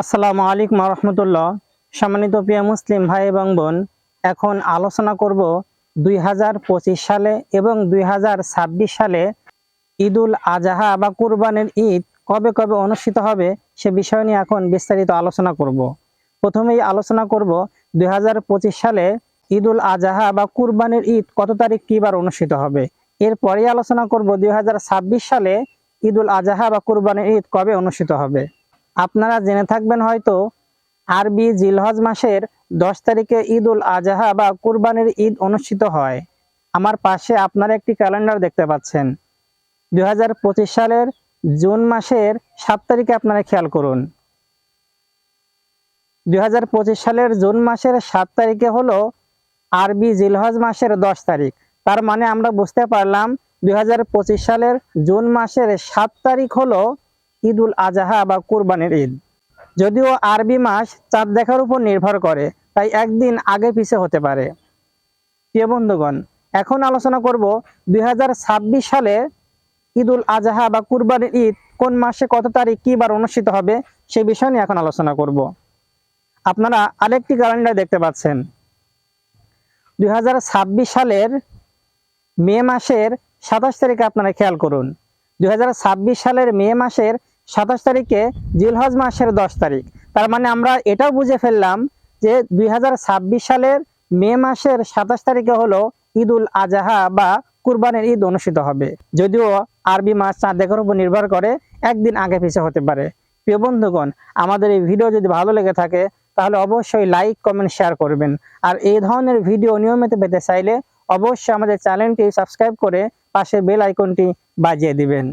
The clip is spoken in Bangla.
আসসালামু আলাইকুম রহমতুল্লাহ। সম্মানিত প্রিয় মুসলিম ভাই এবং বোন, এখন আলোচনা করব দুই হাজার পঁচিশ সালে এবং দুই হাজার ছাব্বিশ সালে ঈদুল আজহা বা কুরবানের ঈদ কবে কবে অনুষ্ঠিত হবে সে বিষয় নিয়ে এখন বিস্তারিত আলোচনা করব। প্রথমেই আলোচনা করব দুই হাজার পঁচিশ সালে ঈদুল আজহা বা কুরবানের ঈদ কত তারিখ কিবার অনুষ্ঠিত হবে। এরপরেই আলোচনা করব দুই হাজার ছাব্বিশ সালে ঈদুল আজহা বা কুরবানের ঈদ কবে অনুষ্ঠিত হবে। আপনারা জেনে থাকবেন হয়তো, আরবি জিলহজ মাসের দশ তারিখে ঈদ উল আজহা বা কুরবানির ঈদ অনুষ্ঠিত হয়। আমার পাশে আপনারা একটি ক্যালেন্ডার দেখতে পাচ্ছেন। দুই হাজার পঁচিশ সালের জুন মাসের সাত তারিখে আপনারা খেয়াল করুন। দুই হাজার পঁচিশ সালের জুন মাসের সাত তারিখে হলো আরবি জিলহজ মাসের দশ তারিখ। তার মানে আমরা বুঝতে পারলাম দুই হাজার পঁচিশ সালের জুন মাসের সাত তারিখ হলো ঈদ উল আজহা বা কুরবানির ঈদ। যদিও আরবি মাস চাঁদ দেখার উপর নির্ভর করে, তাই একদিন আগে পিছে হতে পারে। প্রিয় বন্ধুগণ, এখন আলোচনা করব দুই হাজার ছাব্বিশ সালে ঈদ উল আজহা বা কুরবানির ঈদ কোন মাসে কত তারিখ কি বার অনুষ্ঠিত হবে, সে বিষয় নিয়ে এখন আলোচনা করব। আপনারা আরেকটি ক্যালেন্ডার দেখতে পাচ্ছেন। দুই হাজার ছাব্বিশ সালের মে মাসের সাতাশ তারিখে আপনারা খেয়াল করুন। দুই হাজার ছাব্বিশ সালের মে মাসের সাতাশ তারিখে জিলহজ মাসের দশ তারিখ। তার মানে আমরা এটাও বুঝে ফেললাম যে দুই হাজার ছাব্বিশ সালের মে মাসের সাতাশ তারিখে হলো ঈদ উল আজহা বা কুরবানের ঈদ অনুষ্ঠিত হবে। যদিও আরবি মাস চাঁদ দেখার উপর নির্ভর করে, একদিন আগে পিছিয়ে হতে পারে। প্রিয় বন্ধুগণ, আমাদের এই ভিডিও যদি ভালো লেগে থাকে, তাহলে অবশ্যই লাইক, কমেন্ট, শেয়ার করবেন। আর এই ধরনের ভিডিও নিয়মিত পেতে চাইলে অবশ্যই আমাদের চ্যানেলটি সাবস্ক্রাইব করে পাশের বেল আইকনটি বাজিয়ে দিবেন।